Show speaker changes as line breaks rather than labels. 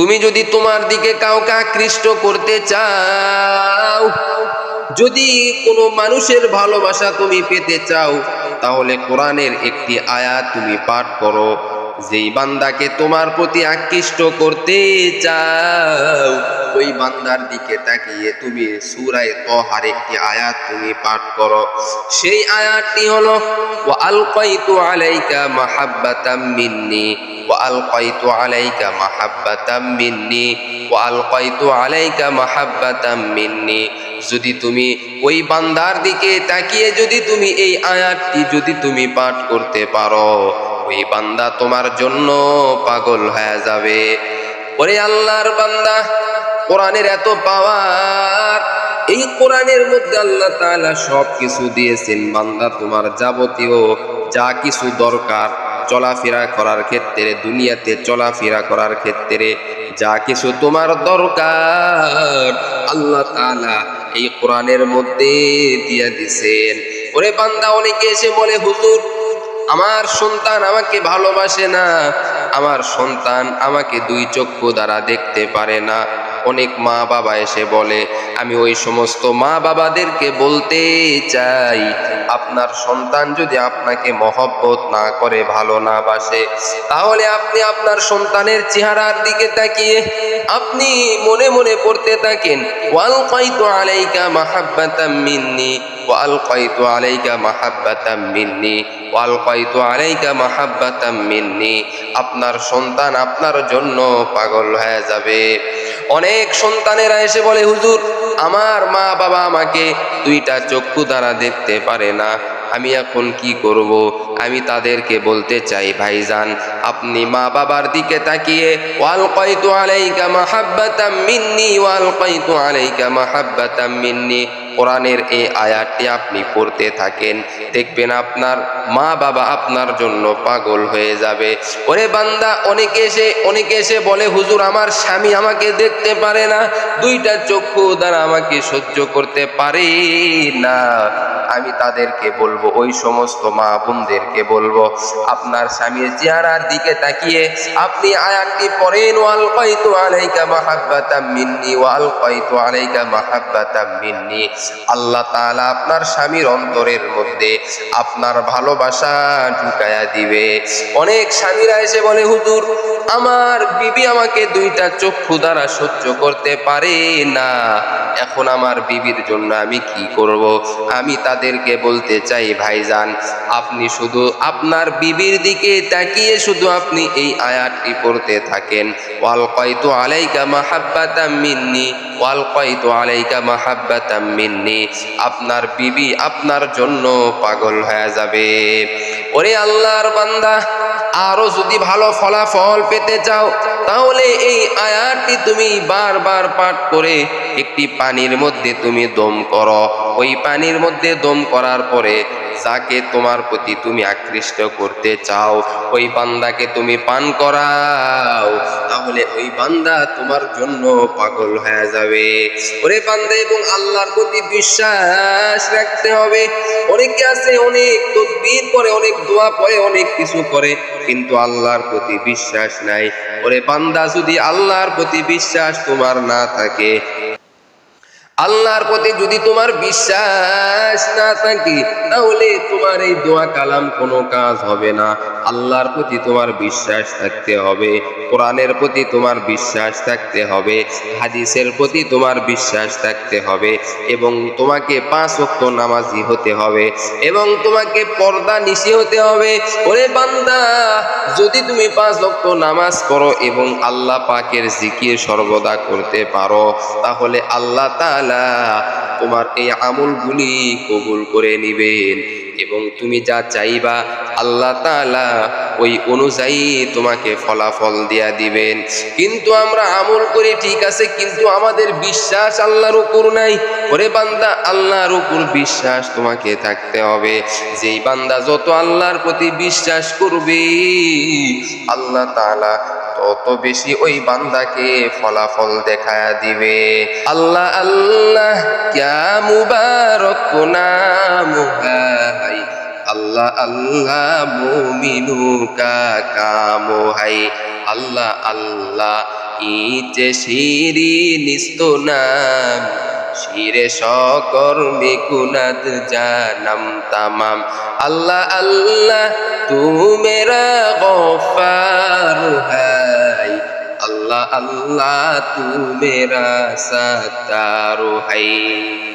তুমি যদি তোমার দিকে কাউকে আকৃষ্ট করতে চাও, যদি কোনো মানুষের ভালোবাসা তুমি পেতে চাও, তাহলে কোরআনের একটি আয়াত তুমি পাঠ করো। যেই বান্দাকে তোমার প্রতি আকৃষ্ট করতে চাও, ওই বান্দার দিকে তাকিয়ে তুমি সুরায় তহার একটি আয়াত তুমি পাঠ করো। সেই আয়াতটি হলো আলকাইতু আলাইকা মাহাব্বাতাম মিন্নি। আলাইকা মাহাব্বাতাম মিন্নি ওয়া আলকাইতু আলাইকা মাহাব্বাতাম মিন্নি যদি তুমি ওই বান্দার দিকে তাকিয়ে যদি তুমি এই আয়াতটি যদি তুমি পাঠ করতে পারো, ওই বান্দা তোমার জন্য পাগল হয়ে যাবে। ওরে আল্লাহর বান্দা, কোরআনের এত পাওয়ার, এই কোরআনের মধ্যে আল্লাহ তাআলা সব কিছু দিয়েছেন। বান্দা তোমার যাবতীয় যা কিছু দরকার চলাফেরা করার ক্ষেত্রে, দুনিয়াতে চলাফেরা করার ক্ষেত্রে যা কিছু তোমার দরকার, আল্লাহ তাআলা এই কোরআনের মধ্যে দিয়া দিছেন। ওরে বান্দা, অনেকে এসে বলে, হুজুর, আমার সন্তান আমাকে ভালোবাসে না। আমার সন্তান আমাকে দুই চক্ষু দ্বারা দেখতে পারে না। অনেক মা বাবা এসে বলে, আমি ওই সমস্ত মা বাবাদেরকে বলতে চাই আপনার সন্তান যদি আপনাকে মহব্বত না করে, ভালো না বাসে, তাহলে আপনি আপনার সন্তানের চেহারার দিকে তাকিয়ে আপনি মনে মনে পড়তে থাকেন, ওয়াল কয়তো আলাইকা মাহাব্বাতাম মিন্নি, ওয়াল কয়তো আলাইকা মাহাব্বাতাম মিন্নি, ওয়াল কয়তো আলাইকা মাহাব্বাতাম মিন্নি। আপনার সন্তান আপনার জন্য পাগল হয়ে যাবে। অনেক সন্তানেরা এসে বলে, হুজুর আমার মা বাবা আমাকে দুইটা চক্ষু দ্বারা দেখতে পারে না। আমি এখন কি করব? আমি তাদেরকে বলতে চাই, ভাইজান, আপনি মা বাবার দিকে তাকিয়ে ওয়াল কাইতু আলাইকা মাহাব্বাতাম মিন্নি ওয়াল কাইতু আলাইকা মাহাব্বাতাম মিন্নি, কোরআনের এই আয়াতটি আপনি পড়তে থাকেন, দেখবেন আপনার মা বাবা আপনার জন্য পাগল হয়ে যাবে। ওরে বান্দা, অনেকে এসে অনেকে এসে বলে, হুজুর, আমার স্বামী আমাকে দেখতে পারে না, দুইটা চক্ষু দ্বারা আমাকে সহ্য করতে পারে না। আমি তাদেরকে বলব, ওই সমস্ত মা বোনদেরকে বলব, আপনার স্বামীর চেহারার দিকে তাকিয়ে আপনি আয়াতটি পড়েন, ওয়াল কাইতু আলাইকা মাহাব্বাতাম মিন্নি, ওয়াল কাইতু আলাইকা মাহাব্বাতাম মিন্নি। আল্লাহ তাআলা আপনার স্বামীর অন্তরের মধ্যে আপনার ভালোবাসা ঢুকায়া দিবে। অনেক স্বামীরা এসে বলে, হুজুর, আমার বিবি আমাকে দুইটা চক্ষু দ্বারা সহ্য করতে পারে না। এখন আমার বিবির জন্য আমি কি করব? আমি তাদেরকে বলতে চাই, ভাইজান, আপনি শুধু আপনার বিবির দিকে তাকিয়ে শুধু আপনি এই আয়াতটি পড়তে থাকেন। ওয়াল কাইতু আলাইকা মাহাব্বাতাম মিন্নি, ওয়াল কাইতু আলাইকা মাহাব্বাতাম মিন্নি। আপনার বিবি আপনার জন্য পাগল হয়ে যাবে। ওরে আল্লাহর বান্দা, আরও যদি ভালো ফলাফল পেতে চাও, তাহলে এই আয়াতটি তুমি বারবার পাঠ করে একটি পানির মধ্যে তুমি দম করো। ওই পানির মধ্যে দম করার পরে যাকে তোমার প্রতি তুমি আকৃষ্ট করতে চাও, ওই বান্দাকে তুমি পান করাও। তাহলে ওই বান্দা তোমার জন্য পাগল হয়ে যাবে। ওরে বান্দা, এবং আল্লাহর প্রতি বিশ্বাস রাখতে হবে। অনেকে আছে, অনেক তদবির করে, অনেক দোয়া পড়ে, অনেক কিছু করে, কিন্তু আল্লাহর প্রতি বিশ্বাস নাই। ওরে বান্দা, যদি আল্লাহর প্রতি বিশ্বাস তোমার না থাকে আল্লাহর প্রতি যদি তোমার বিশ্বাস না থাকে, তাহলে তোমার এই দোয়া কালাম কোনো কাজ হবে না। আল্লাহর প্রতি তোমার বিশ্বাস থাকতে হবে, কোরআনের প্রতি তোমার বিশ্বাস থাকতে হবে, হাদিসের প্রতি তোমার বিশ্বাস থাকতে হবে এবং তোমাকে পাঁচ ওয়াক্ত নামাজি হতে হবে এবং তোমাকে পর্দা নিশি হতে হবে। ওরে বান্দা, যদি তুমি পাঁচ ওয়াক্ত নামাজ পড়ো এবং আল্লাহ পাকের জিকির সর্বদা করতে পারো, তাহলে আল্লাহ তাআলা, তোমার এই আমলগুলি কবুল করে নিবেন এবং তুমি যা চাইবা আল্লাহ তাআলা ওই অনুযায়ী তোমাকে ফলাফল দিয়া দিবেন। কিন্তু আমরা আমল করি ঠিক আছে, কিন্তু আমাদের বিশ্বাস আল্লাহর উপর নাই। ওরে বান্দা, আল্লাহর উপর বিশ্বাস তোমাকে থাকতে হবে। যেই বান্দা যত আল্লাহর প্রতি বিশ্বাস করবে, আল্লাহ তাআলা তত বেশি ওই বান্দাকে ফলাফল দেখায়া দিবে? আল্লাহ আল্লাহ, ক্যা মুবারক আল্লাহ আল্লাহ, মুমিনু কা কাম হাই? আল্লাহ আল্লাহ, ইচে শিরি নিস্ত নাম। শিরে সকর্মে কুনাদ জানাম তামাম। আল্লাহ আল্লাহ তু মেরা গফার হাই अल्लाह अल्लाह तू मेरा सत्तार है